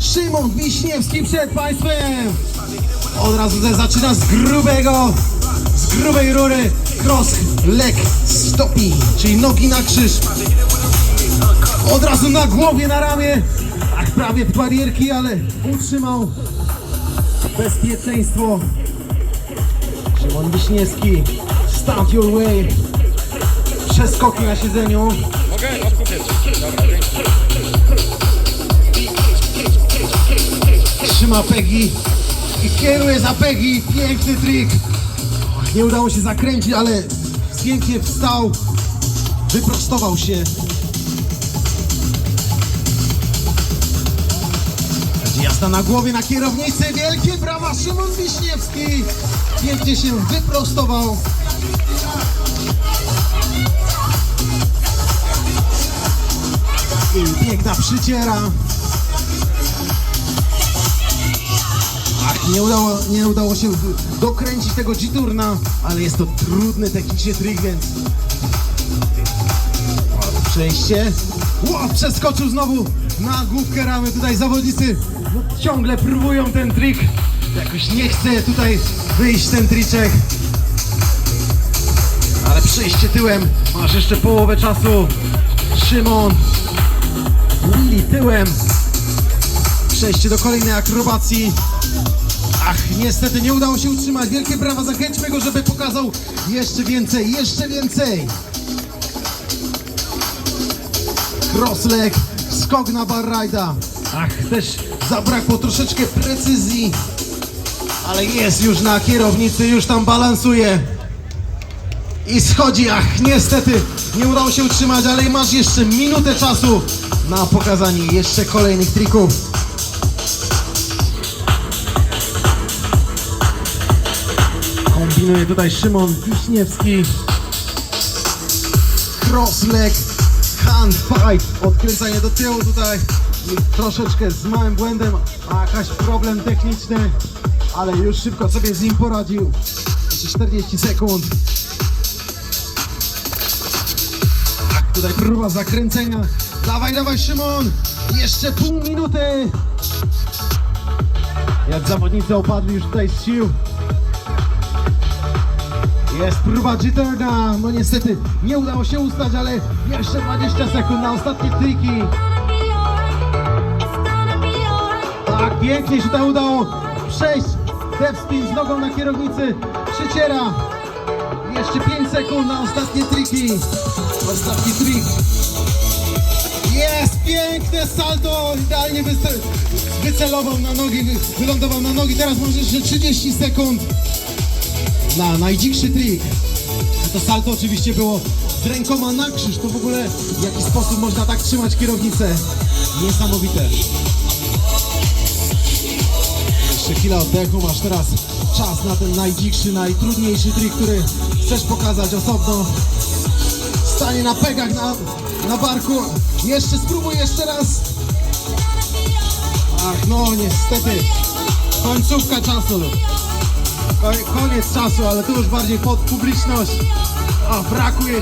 Szymon Wiśniewski przed Państwem. Od razu zaczyna z grubego, z grubej rury. Cross leg stopi, czyli nogi na krzyż. Od razu na głowie, na ramię. Tak prawie w barierki, ale utrzymał bezpieczeństwo. Szymon Wiśniewski, stand your way. Przeskoki na siedzeniu. Mogę odkupić. Trzyma Peggy i kieruje za Peggy. Piękny trik. Nie udało się zakręcić, ale pięknie wstał. Wyprostował się. Jazda na głowie na kierownicy. Wielkie brawa Szymon Wiśniewski. Pięknie się wyprostował. I piękna przyciera. Nie udało, nie udało się dokręcić tego G-turna, ale jest to trudny technicznie trik, więc... Przejście. Ło, przeskoczył znowu na główkę ramy. Tutaj zawodnicy no, ciągle próbują ten trik. Jakoś nie chce tutaj wyjść ten triczek. Ale przejście tyłem. Masz jeszcze połowę czasu. Szymon. Willy tyłem. Przejście do kolejnej akrobacji. Ach, niestety nie udało się utrzymać. Wielkie brawa, zachęćmy go, żeby pokazał jeszcze więcej, jeszcze więcej. Crossleg, skok na barrajda. Ach, też zabrakło troszeczkę precyzji. Ale jest już na kierownicy, już tam balansuje. I schodzi, ach, niestety nie udało się utrzymać, ale masz jeszcze minutę czasu na pokazanie jeszcze kolejnych trików. Kombinuje tutaj Szymon Wiśniewski. Cross leg, hand fight, odkręcanie do tyłu tutaj. Troszeczkę z małym błędem, a jakaś problem techniczny, ale już szybko sobie z nim poradził. Jeszcze 40 sekund. Tak, tutaj próba zakręcenia. Dawaj, dawaj Szymon! Jeszcze pół minuty! Jak zawodnicy opadli już tutaj z sił. Jest próba Jitterna, no niestety nie udało się ustać, ale jeszcze 20 sekund na ostatnie triki. Tak, pięknie się to udało przejść. Step spin z nogą na kierownicy, przyciera. Jeszcze 5 sekund na ostatnie triki. Ostatni trik. Jest piękne salto, idealnie wyce- wycelował na nogi, wy- wylądował na nogi. Teraz może jeszcze 30 sekund na najdzikszy trik. To salto oczywiście było z rękoma na krzyż. To w ogóle w jaki sposób można tak trzymać kierownicę. Niesamowite. Jeszcze chwila oddechu, masz teraz czas na ten najdzikszy, najtrudniejszy trik, który chcesz pokazać osobno. Stanie na pegach na, na barku. Jeszcze spróbuj jeszcze raz. Ach no niestety. Końcówka czasu. Ko- Koniec czasu, ale tu już bardziej pod publiczność. A brakuje